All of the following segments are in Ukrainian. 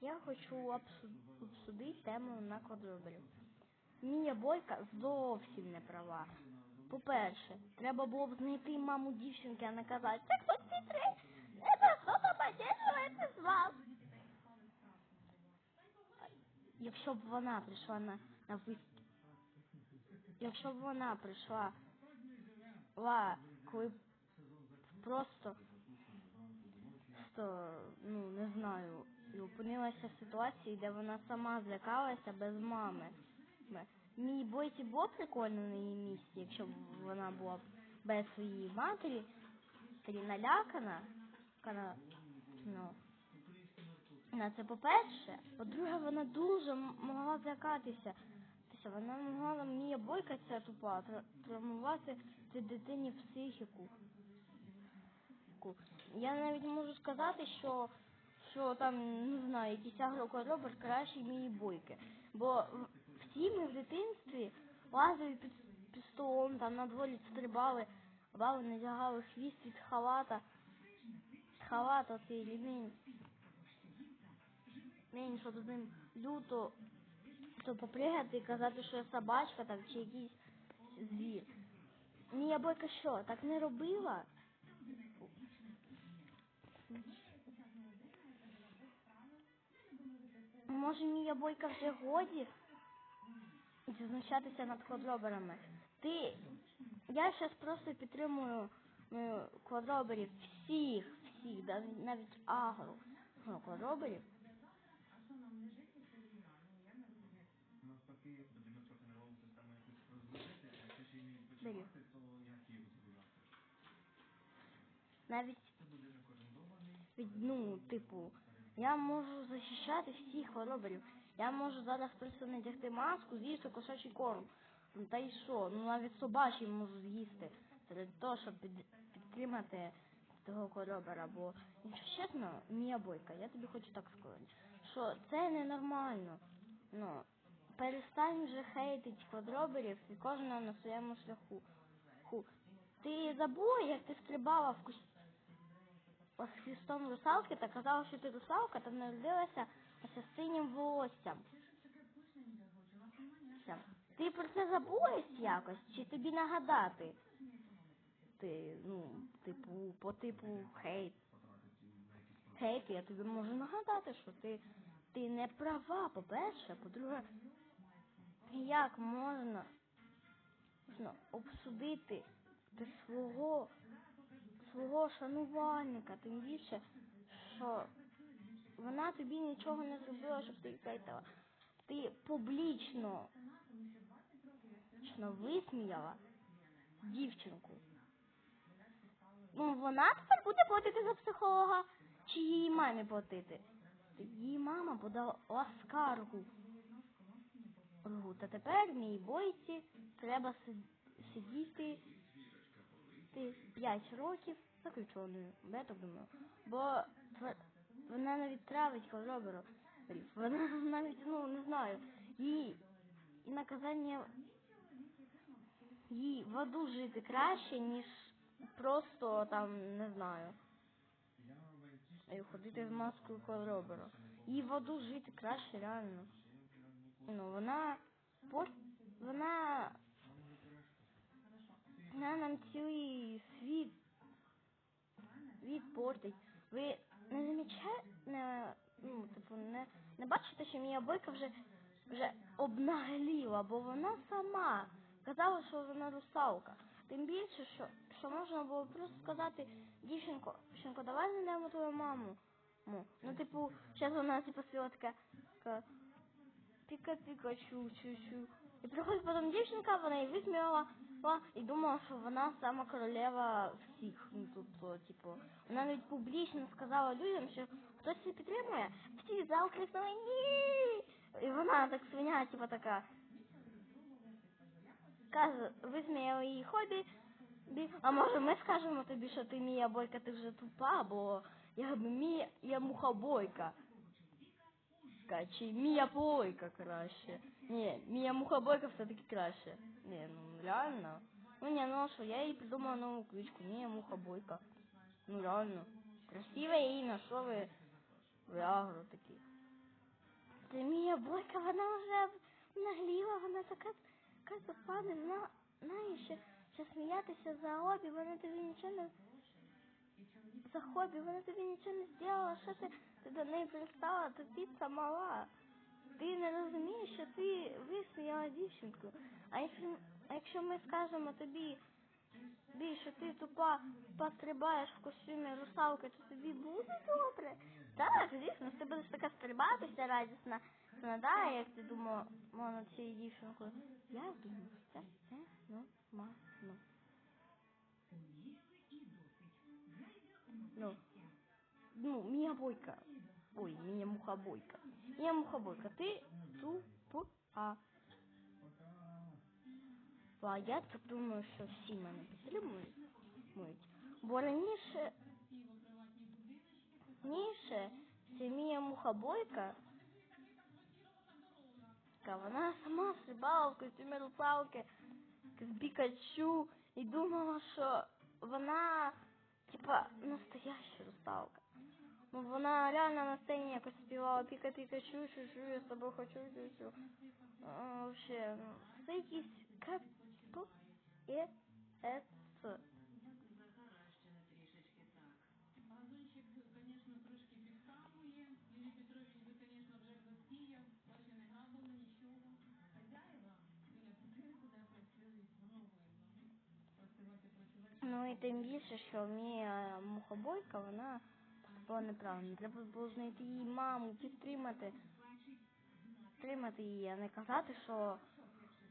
Я хочу обсу- обсудити тему на квадроберів. Мія Бойка зовсім не права. По-перше, треба було б знайти маму дівчинки, а не казати, це хтось підтри, це хто-то подержує з вас. Якщо б вона прийшла на, на вис... Якщо б вона прийшла, ла, коли просто, просто, ну, не знаю, і опинилася в ситуації, де вона сама злякалася без мами. Мій бойці було прикольно на її місці, якщо б вона була без своєї матері, тоді налякана, кана, ну, на це по-перше. По-друге, вона дуже могла злякатися. Вона могла Мія Бойка ця тупа тра- травмувати цій дитині психіку. Я навіть можу сказати, що, що там, не знаю, якийсь агрокоробер краще Мії Бойки. Бо всі ми в дитинстві лазили під, під столом, там на дворі стрибали, бали надягали хвіст від халата, халата цей ремінь, ремінь, щоб з ним люто то попригати і казати, що я собачка там чи якийсь звір. Мія Бойка що, так не робила? Може, Мія Бойка вже годі знущатися над квадроберами. Ти. Я зараз просто підтримую е, квадроберів всіх, всіх, навіть агро ну, квадроберів. Навіть від, ну, типу, я можу захищати всіх хвороберів. Я можу зараз просто надягти маску, з'їсти кошачий корм. Ну, Та й що? Ну навіть собачий можу з'їсти. Серед того, щоб під, підтримати того коробера. Бо, якщо чесно, Мія Бойка, я тобі хочу так сказати, що це ненормально. Ну, перестань вже хейтить квадроберів і кожного на своєму шляху. Ху. Ти забула, як ти стрибала в з хвістом русалки та казала, що ти русалка, та народилася з синім волоссям. Ти про це забулась якось? Чи тобі нагадати? Ти, ну, типу, по типу хейт. Хейт, я тобі можу нагадати, що ти, ти не права, по-перше, по-друге, як можна, можна обсудити ти свого свого шанувальника, тим більше, що вона тобі нічого не зробила, щоб ти хейтила. Ти публічно висміяла дівчинку. Ну, вона тепер буде платити за психолога, чи її мамі платити? Її мама подала скаргу. Та тепер мій бойці треба си- сидіти ти 5 років так думаю. Бо вона навіть травить квадроберу. Вона навіть, ну, не знаю, їй і наказання їй в аду жити краще, ніж просто там, не знаю, ходити з маскою квадроберу. Їй в аду жити краще, реально. Ну, вона вона вона нам цілий світ портить. Ви не замічаєте, не, ну, типу, не, не бачите, що Мія Бойка вже, вже обнагліла, бо вона сама казала, що вона русалка. Тим більше, що, що можна було просто сказати, дівчинко, дівчинко, давай знайдемо твою маму. Ну, типу, зараз вона типу спіла така, така піка-піка, чу-чу-чу. І приходить потім дівчинка, вона її висміяла і думала, що вона сама королева всіх. Ну, тут, типу, вона навіть публічно сказала людям, що хтось її підтримує, всі зал крикнули ні. І вона так свиня, типу, така. Каже, висміяли її хобі, а може ми скажемо тобі, що ти Мія Бойка, ти вже тупа, бо я Мія, я мухобойка. Ка- Чи Мія Бойка краще. Ні, Мія Мухобойка все-таки краще. Ні, ну реально. Ну ні, ну що, я їй придумала нову кличку, Мія Мухобойка. Ну реально. Красиве ім'я, що ви? Ви агро такі. Це Мія Бойка, вона вже нагліла, вона така, така тупа, не зна- знає, що, що сміятися за хобі, вона тобі нічого не за хобі, вона тобі нічого не зробила, що ти, ти до неї пристала, тупіця мала. Ти не розумієш, що ти висміяла дівчинку. А якщо, а якщо ми скажемо тобі, тобі, що ти тупа пострибаєш в костюмі русалки, то тобі буде добре. Так, звісно, ти будеш така стрибатися радісна, да, як ти думала над цією дівчинкою. Я думаю, це нормально. Ну, ну, Мія Бойка. Ой, Мія Мухобойка. Мія Мухобойка, ти тупа. А я так думаю, що всі мене підтримують. Бо раніше, раніше ця Мія Мухобойка, та вона сама стрибала в костюмі русалки з Пікачу і думала, що вона типа настояща русалка. Ну вона реально на сцені якось співала піка піка чу чу чу я з тобою хочу чу чу. А, Вообще, ну, це якийсь кап е е. Ну і тим більше, що Мія мухобойка, вона поступила неправильно. Треба було знайти її маму, підтримати. Підтримати її, а не казати, що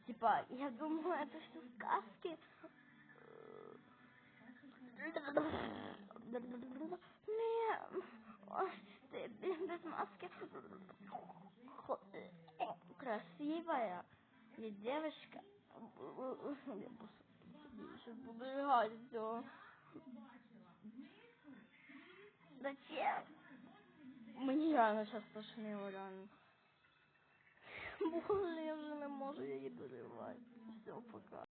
типа, я думаю, це все сказки. Ой, ти без маски. Красивая. Я девочка. Буду лежать все. Зачем? Мені реально сейчас тошнило, реально. Боже, я вже не можу її доривати. Все, пока.